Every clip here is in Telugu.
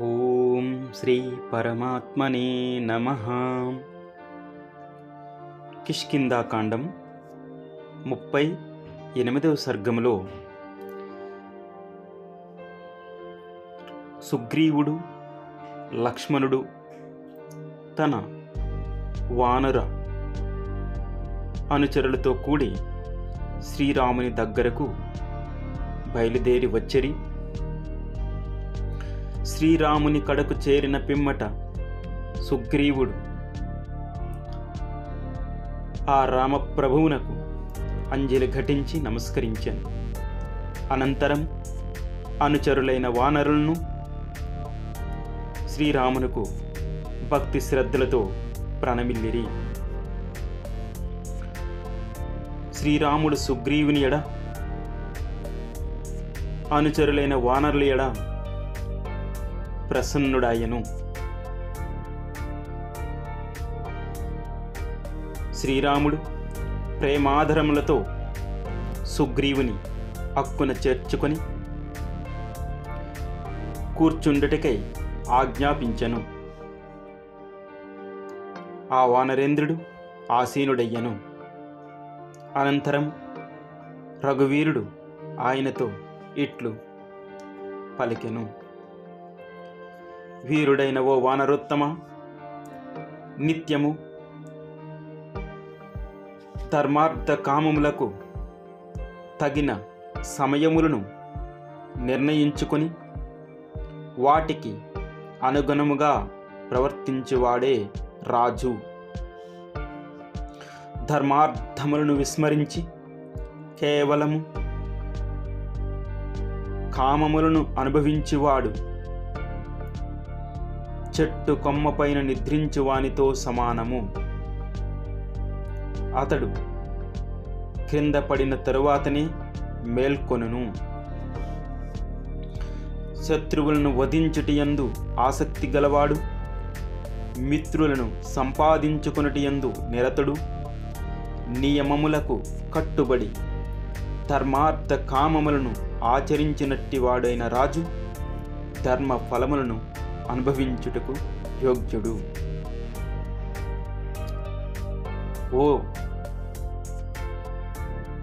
ఓం శ్రీ పరమాత్మనే నమ. కిష్కిందాకాండం ముప్పై ఎనిమిదవ సర్గములో సుగ్రీవుడు లక్ష్మణుడు తన వానర అనుచరులతో కూడి శ్రీరాముని దగ్గరకు బయలుదేరి వచ్చరి శ్రీరాముని కడకు చేరిన పిమ్మట సుగ్రీవుడు ఆ రామప్రభువునకు అంజలి ఘటించి నమస్కరించాను. అనంతరం అనుచరులైన వానరులను శ్రీరామునకు భక్తి శ్రద్ధలతో ప్రణమిల్లిరి. శ్రీరాముడు సుగ్రీవుని ఎడ? అనుచరులైన వానరుల ఎడ? ప్రసన్నుడాయను. శ్రీరాముడు ప్రేమాధరములతో సుగ్రీవుని అక్కున చేర్చుకొని కూర్చుండుటకై ఆజ్ఞాపించెను. ఆ వానరేంద్రుడు ఆసీనుడయ్యను. అనంతరం రఘువీరుడు ఆయనతో ఇట్లు పలికెను. వీరుడైన ఓ వానరోత్తమ నిత్యము ధర్మార్థ కామములకు తగిన సమయములను నిర్ణయించుకొని వాటికి అనుగుణముగా ప్రవర్తించేవాడే రాజు. ధర్మార్థములను విస్మరించి కేవలము కామములను అనుభవించువాడు చెట్టు కొమ్మపైన నిద్రించు వానితో సమానము. అతడు క్రింద పడిన తరువాతనే మేల్కొనును. శత్రువులను వధించుటియందు ఆసక్తి గలవాడు మిత్రులను సంపాదించుకునుటియందు నిరతుడు నియమములకు కట్టుబడి ధర్మార్థ కామములను ఆచరించినట్టివాడైన రాజు ధర్మ ఫలములను అనుభవించుటకు యోగ్యుడు. ఓ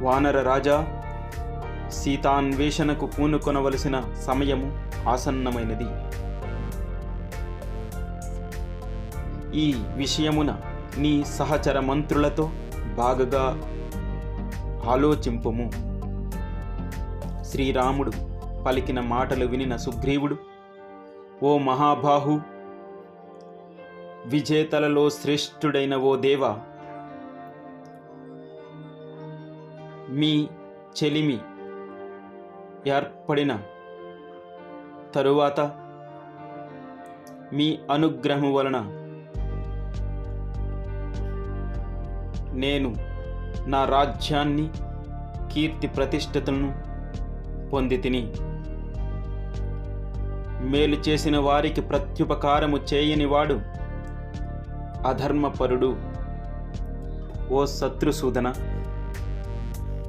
వానర రాజా సీతాన్వేషణకు పూనుకొనవలసిన సమయము ఆసన్నమైనది. ఈ విషయమున నీ సహచర మంత్రులతో బాగగా ఆలోచింపుము. శ్రీరాముడు పలికిన మాటలు వినిన సుగ్రీవుడు ఓ మహాబాహు! విజేతలలో శ్రేష్ఠుడైన ఓ దేవ! మీ చెలిమి ఏర్పడిన తరువాత మీ అనుగ్రహం వలన నేను నా రాజ్యాన్ని కీర్తి ప్రతిష్టతను పొంది తిని మేలు చేసిన వారికి ప్రత్యుపకారము చేయనివాడు. అధర్మపరుడు. ఓ శత్రుసూదన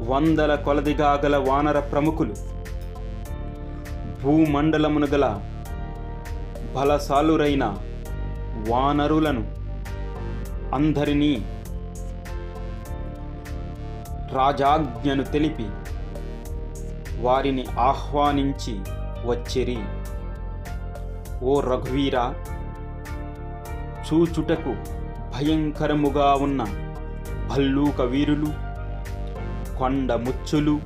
వందల కొలదిగా గల వానర ప్రముఖులు భూమండలమును గల బలసాలురైన వానరులను అందరినీ రాజాజ్ఞను తెలిపి వారిని ఆహ్వానించి వచ్చిరి. ఓ రఘువీర! చూచుటకు భయంకరముగా ఉన్న భల్లూక వీరులు కొండ ముచ్చులు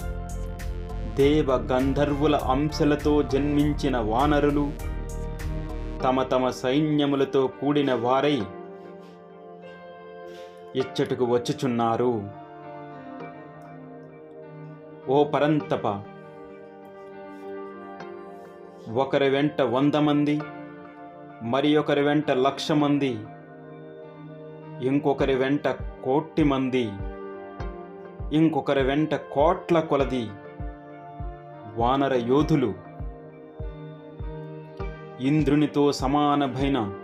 దేవ గంధర్వుల అంశలతో జన్మించిన వానరులు తమ తమ సైన్యములతో కూడిన వారై ఇచ్చటకు వచ్చుచున్నారు. ఓ పరంతప! ఒకరి వెంట వంద మంది మరి ఒకరి వెంట లక్ష మంది ఇంకొకరి వెంట కోటి మంది ఇంకొకరి వెంట కోట్ల కొలది వానర యోధులు. ఇంద్రునితో సమానమైన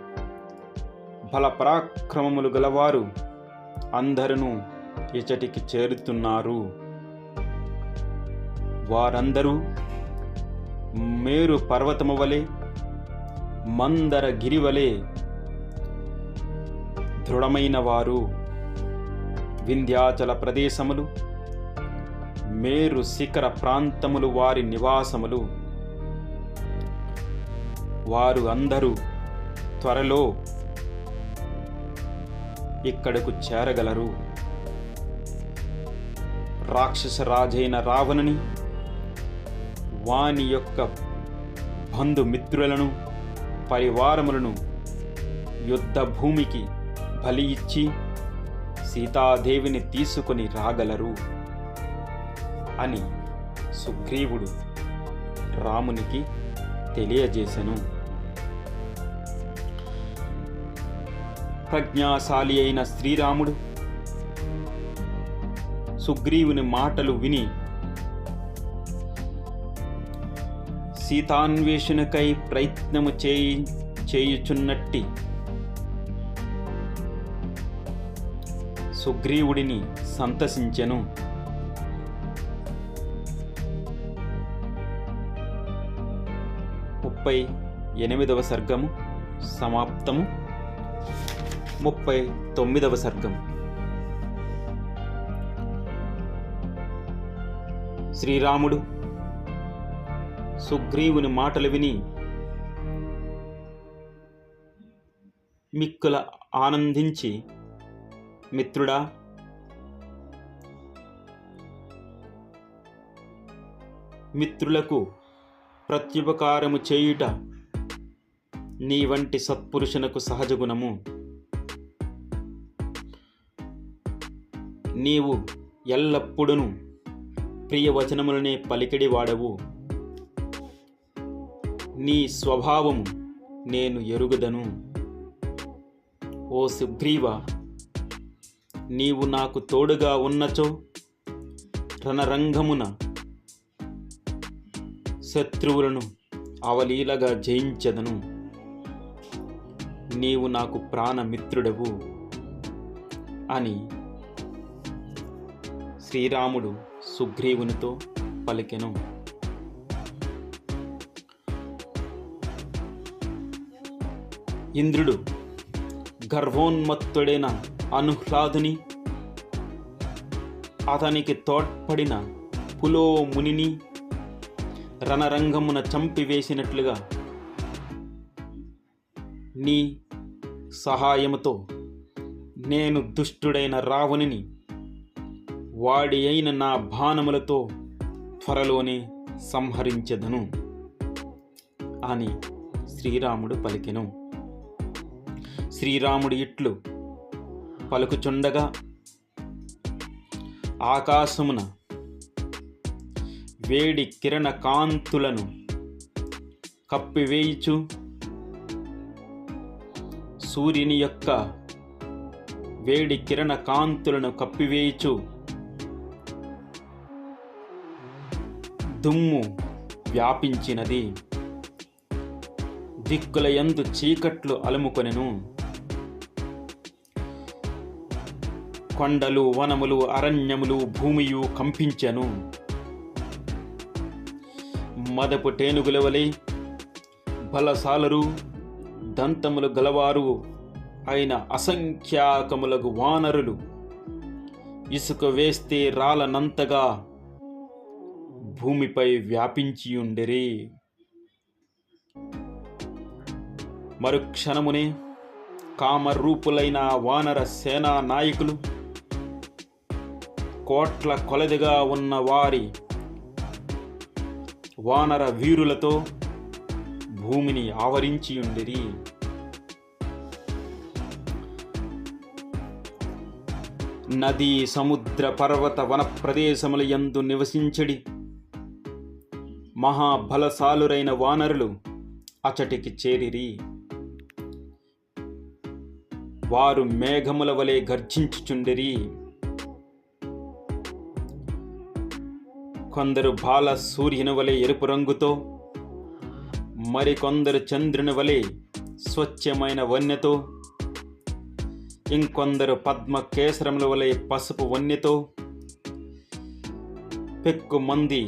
బల పరాక్రమములు గలవారు అందరూ ఇచటికి చేరుతున్నారు. వారందరూ మేరు పర్వతము వలె మందర గిరివలే దృఢమైన వారు వింధ్యాచల ప్రదేశములు మేరు శిఖర ప్రాంతములు వారి నివాసములు. వారు అందరూ త్వరలో ఇక్కడకు చేరగలరు. రాక్షస రాజైన రావణుని వాని యొక్క బంధుమిత్రులను పరివారములను యుద్ధ భూమికి బలి ఇచ్చి సీతాదేవిని తీసుకొని రాగలరు అని సుగ్రీవుడు రామునికి తెలియజేశను ప్రజ్ఞాశాలి అయిన శ్రీరాముడు సుగ్రీవుని మాటలు విని సీతాన్వేషణకై ప్రయత్నము చేయి చేయుచున్నట్టి. సుగ్రీవుడిని సంతసించెను. ముప్పై ఎనిమిదవ సర్గము సమాప్తము. ముప్పై తొమ్మిదవ సర్గం శ్రీరాముడు సుగ్రీవుని మాటలు విని మిక్కుల ఆనందించి మిత్రుడా మిత్రులకు ప్రత్యుపకారము చేయుట నీ వంటి సత్పురుషునకు సహజ గుణము. నీవు ఎల్లప్పుడూ ప్రియవచనములనే పలికిడి వాడవు నీ స్వభావము నేను ఎరుగుదను. ఓ సుగ్రీవ నీవు నాకు తోడుగా ఉన్నచో రణరంగమున శత్రువులను అవలీలగా జయించదను. నీవు నాకు ప్రాణమిత్రుడవు అని శ్రీరాముడు సుగ్రీవునితో పలికెను. ఇంద్రుడు గర్వోన్మత్తుడైన అనుహ్లాదుని అతనికి తోడ్పడిన పులో మునిని రణరంగమున చంపివేసినట్లుగా నీ సహాయముతో నేను దుష్టుడైన రావణుని వాడి అయిన నా బాణములతో త్వరలోనే సంహరించెదను అని శ్రీరాముడు పలికెను. శ్రీరాముడి ఇట్లు పలుకుచుండగా ఆకాశమున వేడి కిరణ కాంతులను కప్పివేయుచు సూర్యుని యొక్క వేడి కిరణ కాంతులను కప్పివేయుచు దుమ్ము వ్యాపించినది. దిక్కుల యందు చీకట్లు అలుముకొనెను. కొండలు వనములు అరణ్యములు భూమియు కంపించెను. మదపు టేనుగుల వలె బలసాలరు దంతములు గలవారు అయిన అసంఖ్యాకములకు వానరులు. ఇసుక వేస్తే రాలనంతగా భూమిపై వ్యాపించియుండిరి. మరుక్షణమునే కామరూపులైన వానర సేనా నాయకులు కోట్ల కొలదిగా ఉన్న వారి వానర వీరులతో భూమిని ఆవరించియుండిరి నదీ సముద్ర పర్వత వన ప్రదేశముల యందు నివసించడి. మహాబలశాలురైన వానరులు అచటికి చేరిరి. వారు మేఘముల వలె గర్జించుచుండిరి. కొందరు బాల సూర్యుని వలె ఎరుపు రంగుతో మరికొందరు చంద్రుని వలె స్వచ్ఛమైన వన్యతో ఇంకొందరు పద్మ కేసరముల వలె పసుపు వన్యతో పెక్కు మంది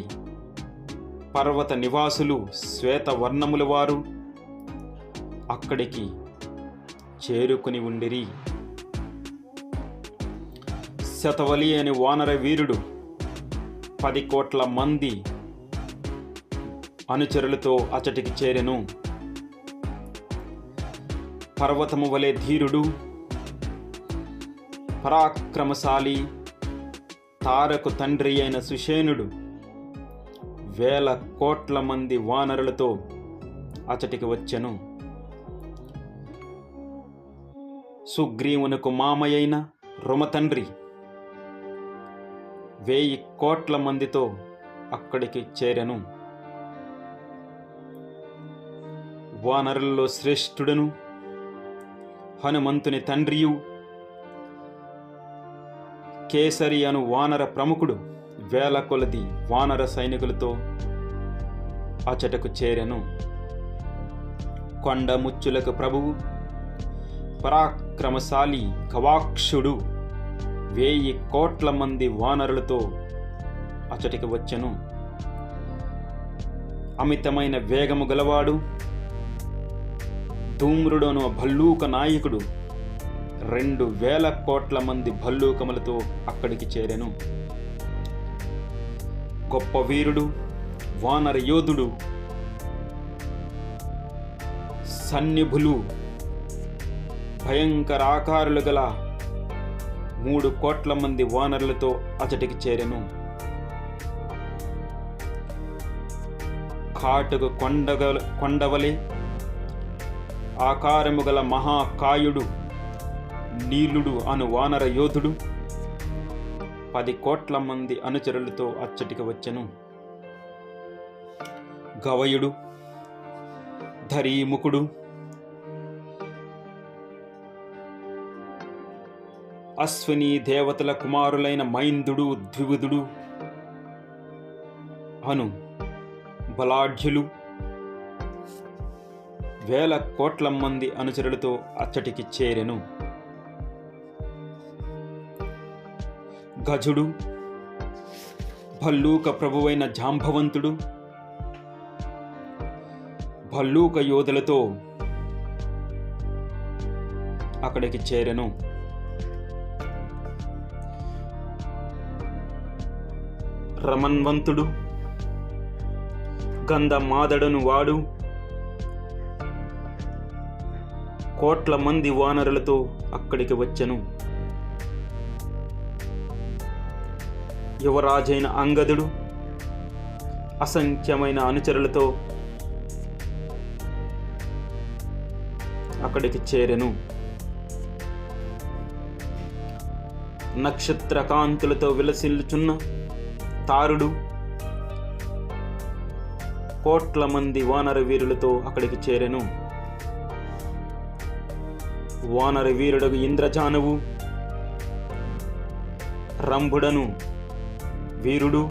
పర్వత నివాసులు శ్వేతవర్ణముల వారు అక్కడికి చేరుకుని ఉండిరి. శతవలి అని వానర వీరుడు పది కోట్ల మంది అనుచరులతో అచటికి చేరెను. పర్వతము వలె ధీరుడు పరాక్రమశాలి తారకు తండ్రి అయిన సుషేనుడు వేల కోట్ల మంది వానరులతో అచటికి వచ్చెను. సుగ్రీవునకు మామయ్యైన రుమతండ్రి వెయ్యి కోట్ల మందితో అక్కడికి చేరెను. వానరుల్లో శ్రేష్ఠుడను. హనుమంతుని తండ్రియు. కేసరి అను వానర ప్రముఖుడు వేల కొలది వానర సైనికులతో అచటకు చేరెను. కొండ ముచ్చులకు ప్రభువు. పరాక్రమశాలి కవాక్షుడు. వేయి కోట్ల మంది వానరులతో అచటికి వచ్చెను. అమితమైన వేగము గలవాడు ధూమ్రుడను భల్లూక నాయకుడు రెండు వేల కోట్ల మంది భల్లూకములతో అక్కడికి చేరెను. గొప్ప వీరుడు వానర యోధుడు సన్నిభులు భయంకర ఆకారులు గల మూడు కోట్ల మంది వానరులతో అతడికి చేరెను. కాటుకు కొండగల కొండవలే ఆకారము గల మహాకాయుడు నీలుడు అను వానర యోధుడు పది కోట్ల మంది అనుచరులతో అచ్చటికి వచ్చెను. గవయుడు ధరీముఖుడు అశ్విని దేవతల కుమారులైన మైందుడు ద్విగుదుడు అను బలాఢ్యులు. వేల కోట్ల మంది అనుచరులతో అచ్చటికి చేరెను. గజుడు భల్లూక ప్రభువైన జాంభవంతుడు భల్లూక యోధులతో అక్కడికి చేరెను. రమన్వంతుడు గంధమాదడను వాడు కోట్ల మంది వానరులతో అక్కడికి వచ్చెను. యువరాజైన అంగదుడు అసంఖ్యమైన అనుచరులతో అక్కడికి చేరెను. నక్షత్రకాంతులతో విలసిల్లుచున్న తారుడు. కోట్ల మంది వానర వీరులతో అక్కడికి చేరెను. వానర వీరుడగు ఇంద్రజానువు. రంభుడను వీరుడు.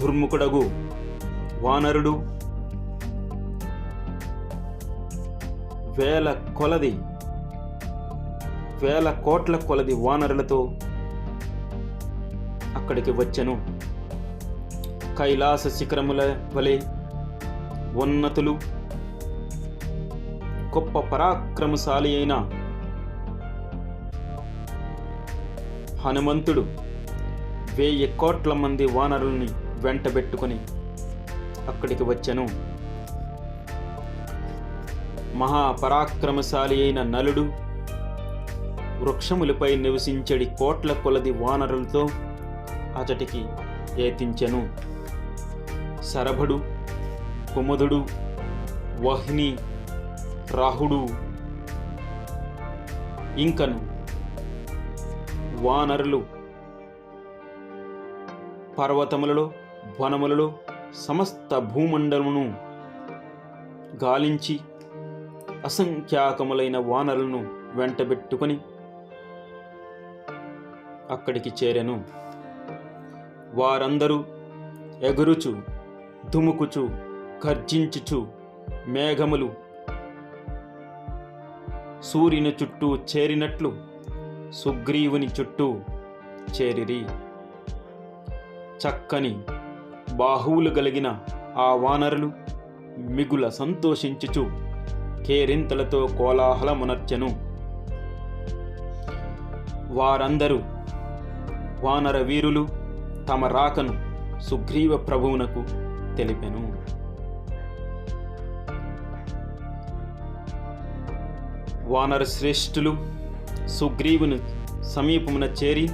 దుర్ముఖుడగు వానరుడు. వేల కొలది వేల కోట్ల కొలది వానరులతో అక్కడికి వచ్చెను. కైలాస శిఖరముల వలె ఉన్నతులు గొప్ప పరాక్రమశాలి అయిన హనుమంతుడు వెయ్యి కోట్ల మంది వానరుల్ని వెంటబెట్టుకుని అక్కడికి వచ్చెను. మహాపరాక్రమశాలి అయిన నలుడు వృక్షములపై నివసించడి కోట్ల కొలది వానరులతో అతటికి ఏతించెను. శరభుడు కుముదుడు వహ్ని రాహుడు ఇంకను వానరులు. పర్వతములలో వనములలో సమస్త భూమండలమును గాలించి అసంఖ్యాకములైన వానరులను వెంటబెట్టుకొని అక్కడికి చేరెను. వారందరూ ఎగురుచు దుముకుచు గర్జించుచు మేఘములు సూర్యుని చుట్టూ చేరినట్లు సుగ్రీవుని చుట్టూ చేరిరి. చక్కని బాహువులు కలిగిన ఆ వానరులు మిగుల సంతోషించుచు కేరింతలతో కోలాహలమునర్చెను. వారందరూ వానర వీరులు తమ రాకను సుగ్రీవ ప్రభువునకు తెలిపెను. వానర శ్రేష్ఠులు సుగ్రీవుని సమీపమున చేరి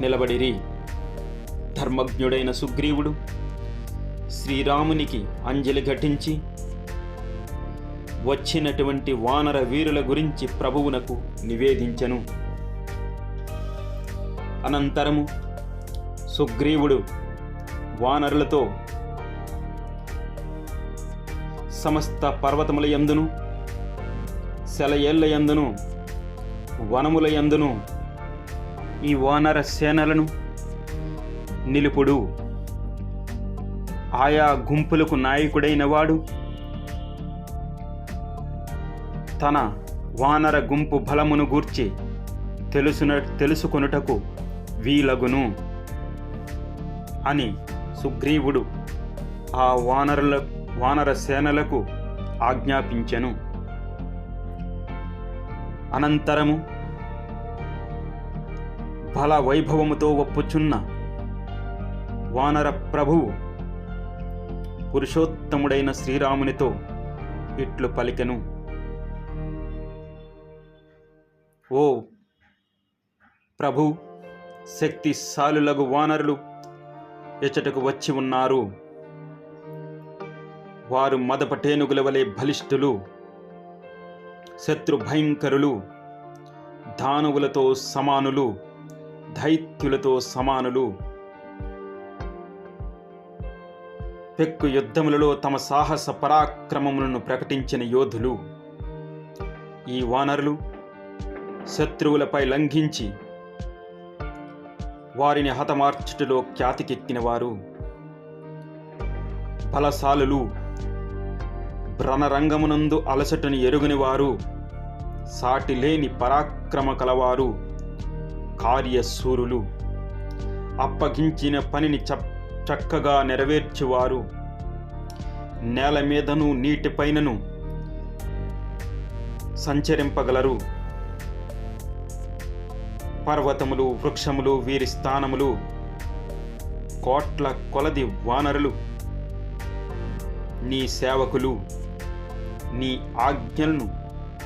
నిలబడిరి. ధర్మజ్ఞుడైన సుగ్రీవుడు శ్రీరామునికి అంజలి ఘటించి వచ్చినటువంటి వానర వీరుల గురించి ప్రభువునకు నివేదించెను. అనంతరము సుగ్రీవుడు వానరులతో సమస్త పర్వతముల యందును సెలయేళ్ళ యందును వనముల యందును ఈ వానర సేనలను నిలుపుడు. ఆయా గుంపులకు నాయకుడైన వాడు తన వానర గుంపు బలమును గూర్చి తెలుసున తెలుసుకొనుటకు వీలగును అని సుగ్రీవుడు ఆ వానరుల వానర సేనలకు ఆజ్ఞాపించెను. అనంతరము బల వైభవముతో ఒప్పుచున్న వానర ప్రభువు పురుషోత్తముడైన శ్రీరామునితో ఇట్లు పలికెను. ఓ ప్రభు శక్తిశాలులగు వానరులు ఎచ్చటకు వచ్చి ఉన్నారు. వారు మదపటేనుగుల వలె బలిష్ఠులు శత్రు భయంకరులు దానవులతో సమానులు దైత్యులతో సమానులు. పెక్కు యుద్ధములలో తమ సాహస పరాక్రమములను ప్రకటించిన యోధులు ఈ వానరులు శత్రువులపై లంఘించి వారిని హతమార్చుటలో ఖ్యాతికెక్కినవారు. ఫలసాలులు బలశాలులు భ్రణరంగమునందు అలసటని ఎరుగునివారు. సాటి లేని పరాక్రమ కలవారు కార్యశూరులు. అప్పగించిన పనిని చ చక్కగా నెరవేర్చేవారు. నేల మీదను నీటిపైనను సంచరింపగలరు. పర్వతములు వృక్షములు వీరి స్థానములు కోట్ల కొలది వానరులు నీ సేవకులు నీ ఆజ్ఞలను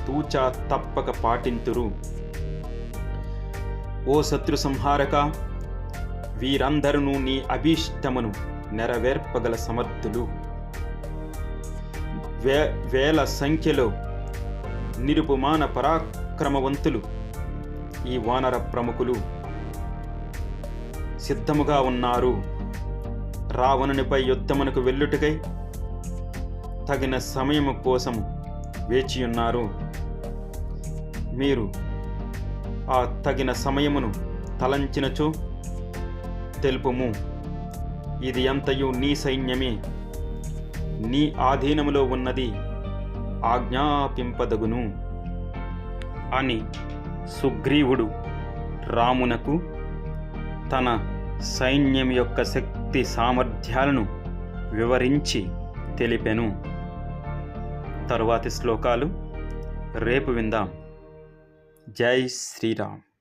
తూచా తప్పక పాటింతురు. ఓ శత్రు సంహారక వీరందరూ నీ అభీష్టమును నెరవేర్పగల సమర్థులు. వే వేల సంఖ్యలో నిరుపుమాన పరాక్రమవంతులు. ఈ వానర ప్రముఖులు సిద్ధముగా ఉన్నారు. రావణునిపై యుద్ధమునకు వెళ్ళుటకై తగిన సమయము కోసం వేచియున్నారు మీరు ఆ తగిన సమయమును తలంచినచో తెలుపుము. ఇది ఎంతయు నీ సైన్యమే. నీ ఆధీనములో ఉన్నది ఆజ్ఞాపింపదగును అని సుగ్రీవుడు రామునకు తన సైన్యం యొక్క శక్తి సామర్థ్యాలను వివరించి తెలిపెను. తరువాతి శ్లోకాలు రేపు విందాం. జై శ్రీరామ్.